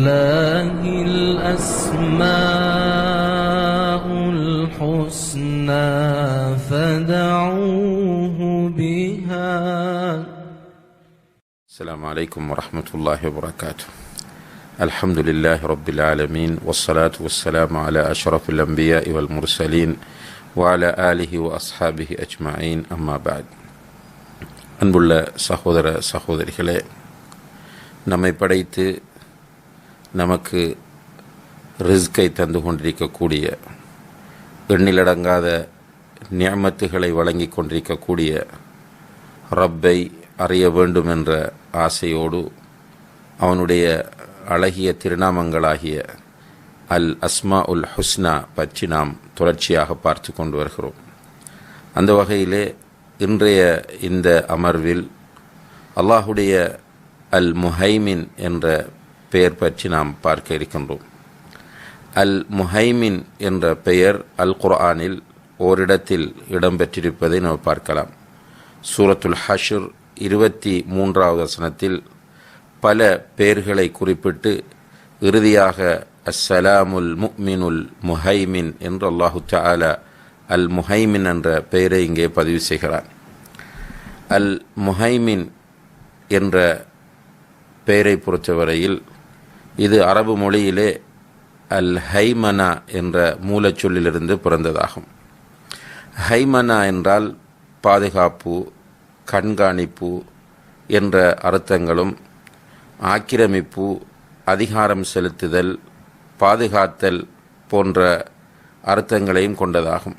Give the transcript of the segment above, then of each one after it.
ولله الأسماء الحسنى فدعوه بها السلام عليكم ورحمة الله وبركاته الحمد لله رب العالمين والصلاة والسلام على أشرف الأنبياء والمرسلين وعلى آله وأصحابه أجمعين أما بعد அன்புள்ள சகோதர சகோதரிகளே நம்மை படைத்து நமக்கு ரிஸ்கை தந்து கொண்டிருக்கக்கூடிய எண்ணிலடங்காத நியமத்துகளை வழங்கி கொண்டிருக்கக்கூடிய ரப்பை அறிய வேண்டும் என்ற ஆசையோடு அவனுடைய அழகிய திருநாமங்களாகிய அல் அஸ்மா உல் ஹுஸ்னா பற்றி நாம் தொடர்ச்சியாக பார்த்து கொண்டு வருகிறோம். அந்த வகையிலே இன்றைய இந்த அமர்வில் அல்லாஹுடைய அல் முஹைமின் என்ற பெயர் பற்றி நாம் பார்க்க இருக்கின்றோம். அல் முஹைமின் என்ற பெயர் அல் குர்ஆனில் ஓரிடத்தில் இடம்பெற்றிருப்பதை நாம் பார்க்கலாம். சூரத்துல் ஹஷூர் இருபத்தி மூன்றாவது வசனத்தில் பல பெயர்களை குறிப்பிட்டு இறுதியாக அஸ்ஸலாமுல் முக்மினுல் முஹைமின் என்று அல்லாஹு தாலா அல் முஹைமின் என்ற பெயரை இங்கே பதிவு செய்கிறார் அல் முஹைமின் என்ற பெயரை பொறுத்தவரையில் இது அரபு மொழியிலே அல் ஹைமனா என்ற மூலச்சொல்லிலிருந்து பிறந்ததாகும். ஹைமனா என்றால் பாதுகாப்பு கண்காணிப்பு என்ற அர்த்தங்களும் ஆக்கிரமிப்பு அதிகாரம் செலுத்துதல் பாதுகாத்தல் போன்ற அர்த்தங்களையும் கொண்டதாகும்.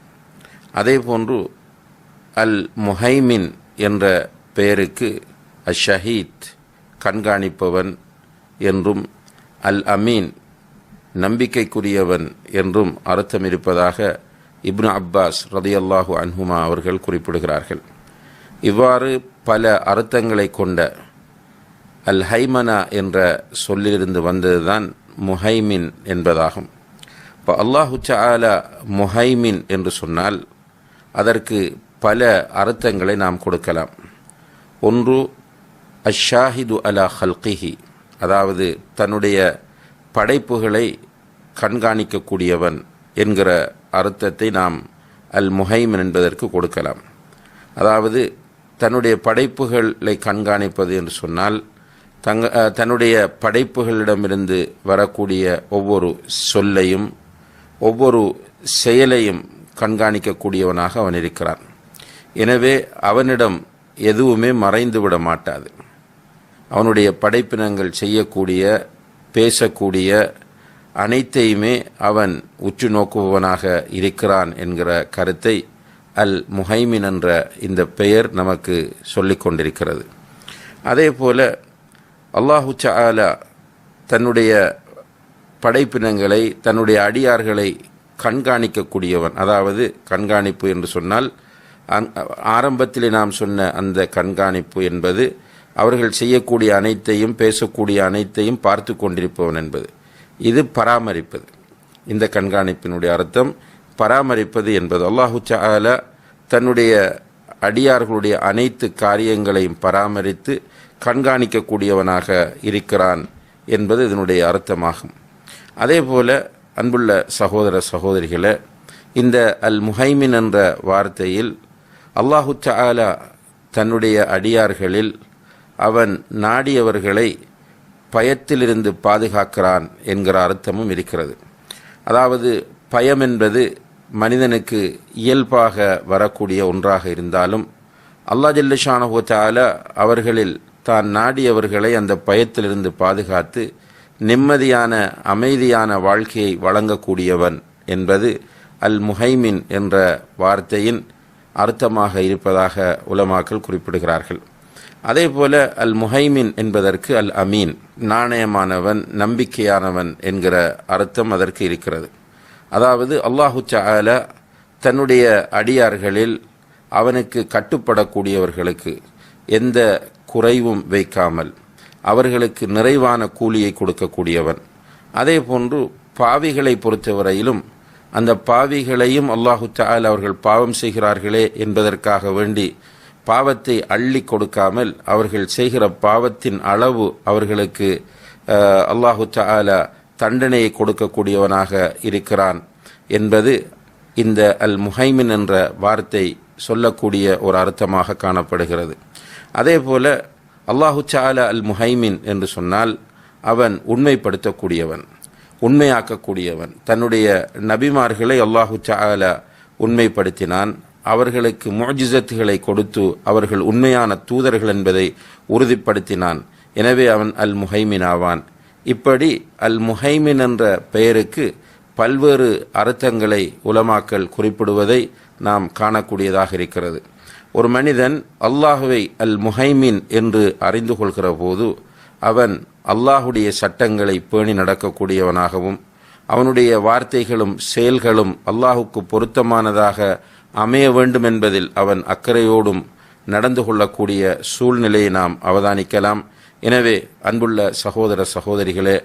அதேபோன்று அல் முஹைமின் என்ற பெயருக்கு அஷஹீத் கண்காணிப்பவன் என்றும் அல் அமீன் நம்பிக்கைக்குரியவன் என்றும் அர்த்தம் இருப்பதாக இப்னு அப்பாஸ் ரதியல்லாஹு அன்ஹுமா அவர்கள் குறிப்பிடுகிறார்கள். இவ்வாறு பல அர்த்தங்களை கொண்ட அல் ஹைமனா என்ற சொல்லிலிருந்து வந்ததுதான் முஹைமின் என்பதாகும். இப்போ அல்லாஹு சாலா முஹைமின் என்று சொன்னால் அதற்கு பல அர்த்தங்களை நாம் கொடுக்கலாம். ஒன்று அஷாஹிது அலா ஹல்கிஹி அதாவது தன்னுடைய படைப்புகளை கண்காணிக்கக்கூடியவன் என்கிற அர்த்தத்தை நாம் அல் முஹைமன் என்பதற்கு கொடுக்கலாம். அதாவது தன்னுடைய படைப்புகளை கண்காணிப்பது என்று சொன்னால் தங்க தன்னுடைய படைப்புகளிடமிருந்து வரக்கூடிய ஒவ்வொரு சொல்லையும் ஒவ்வொரு செயலையும் கண்காணிக்கக்கூடியவனாக அவன் இருக்கிறான். எனவே அவனிடம் எதுவுமே மறைந்து விட மாட்டாது. அவனுடைய படைப்பினங்கள் செய்யக்கூடிய பேசக்கூடிய அனைத்தையுமே அவன் உற்று நோக்குபவனாக இருக்கிறான் என்கிற கருத்தை அல் முஹைமின் என்ற இந்த பெயர் நமக்கு சொல்லிக் கொண்டிருக்கிறது. அதே போல அல்லாஹு சாலா தன்னுடைய படைப்பினங்களை தன்னுடைய அடியார்களை கண்காணிக்கக்கூடியவன். அதாவது கண்காணிப்பு என்று சொன்னால் ஆரம்பத்தில் நாம் சொன்ன அந்த கண்காணிப்பு என்பது அவர்கள் செய்யக்கூடிய அனைத்தையும் பேசக்கூடிய அனைத்தையும் பார்த்து கொண்டிருப்பவன் என்பது. இது பராமரிப்பது. இந்த கண்காணிப்பினுடைய அர்த்தம் பராமரிப்பது என்பது. அல்லாஹு சால தன்னுடைய அடியார்களுடைய அனைத்து காரியங்களையும் பராமரித்து கண்காணிக்கக்கூடியவனாக இருக்கிறான் என்பது இதனுடைய அர்த்தமாகும். அதே போல அன்புள்ள சகோதர சகோதரிகளை இந்த அல் முஹைமின் என்ற வார்த்தையில் அல்லாஹு சாலா தன்னுடைய அடியார்களில் அவன் நாடியவர்களை பயத்திலிருந்து பாதுகாக்கிறான் என்கிற அர்த்தமும் இருக்கிறது. அதாவது பயம் என்பது மனிதனுக்கு இயல்பாக வரக்கூடிய ஒன்றாக இருந்தாலும் அல்லா ஜல்லஷானஹோ அவர்களில் தான் நாடியவர்களை அந்த பயத்திலிருந்து பாதுகாத்து நிம்மதியான அமைதியான வாழ்க்கையை வழங்கக்கூடியவன் என்பது அல் முஹைமின் என்ற வார்த்தையின் அர்த்தமாக இருப்பதாக உலமாக்கள் குறிப்பிடுகிறார்கள். அதே போல அல் முஹைமின் என்பதற்கு அல் அமீன் நாணயமானவன் நம்பிக்கையானவன் என்கிற அர்த்தம் அதற்கு இருக்கிறது. அதாவது அல்லாஹு சால தன்னுடைய அடியார்களில் அவனுக்கு கட்டுப்படக்கூடியவர்களுக்கு எந்த குறைவும் வைக்காமல் அவர்களுக்கு நிறைவான கூலியை கொடுக்கக்கூடியவன். அதே போன்று பாவிகளை பொறுத்தவரையிலும் அந்த பாவிகளையும் அல்லாஹு தால் அவர்கள் பாவம் செய்கிறார்களே என்பதற்காக வேண்டி பாவத்தை அள்ளி கொடுக்காமல் அவர்கள் செய்கிற பாவத்தின் அளவு அவர்களுக்கு அல்லாஹு தாலா தண்டனையை கொடுக்கக்கூடியவனாக இருக்கிறான் என்பது இந்த அல் முஹைமின் என்ற வார்த்தை சொல்லக்கூடிய ஒரு அர்த்தமாக காணப்படுகிறது. அதே போல அல்லாஹு சாலா அல் முஹைமின் என்று சொன்னால் அவன் உண்மைப்படுத்தக்கூடியவன் உண்மையாக்கக்கூடியவன். தன்னுடைய நபிமார்களை அல்லாஹு சாலா உண்மைப்படுத்தினான். அவர்களுக்கு முஜிசத்துகளை கொடுத்து அவர்கள் உண்மையான தூதர்கள் என்பதை உறுதிப்படுத்தினான். எனவே அவன் அல் முஹைமின் ஆவான் இப்படி அல் முஹைமின் என்ற பெயருக்கு பல்வேறு அர்த்தங்களை உலமாக்கல் குறிப்பிடுவதை நாம் காணக்கூடியதாக இருக்கிறது. ஒரு மனிதன் அல்லாஹுவை அல் முஹைமின் என்று அறிந்து கொள்கிற போது அவன் அல்லாஹுடைய சட்டங்களை பேணி நடக்கக்கூடியவனாகவும் அவனுடைய வார்த்தைகளும் செயல்களும் அல்லாஹுக்கு பொருத்தமானதாக அமைய வேண்டும் என்பதில் அவன் அக்கறையோடும் நடந்து கொள்ளக்கூடிய சூழ்நிலையை நாம் அவதானிக்கலாம். எனவே அன்புள்ள சகோதர சகோதரிகளே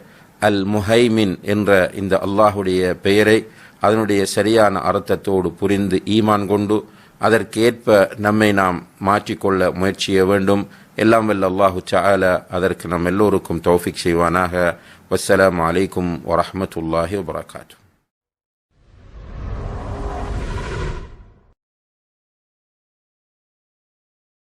அல் முஹைமின் என்ற இந்த அல்லாஹுடைய பெயரை அதனுடைய சரியான அர்த்தத்தோடு புரிந்து ஈமான் கொண்டு அதற்கேற்ப நம்மை நாம் மாற்றிக்கொள்ள முயற்சிய வேண்டும். எல்லாம் வல்ல அல்லாஹு சால அதற்கு நம் எல்லோருக்கும் தௌஃபிக் செய்வானாக. வசலாம் அலைக்கும் வரமத்துல்லாஹி வபரகாத்துஹு.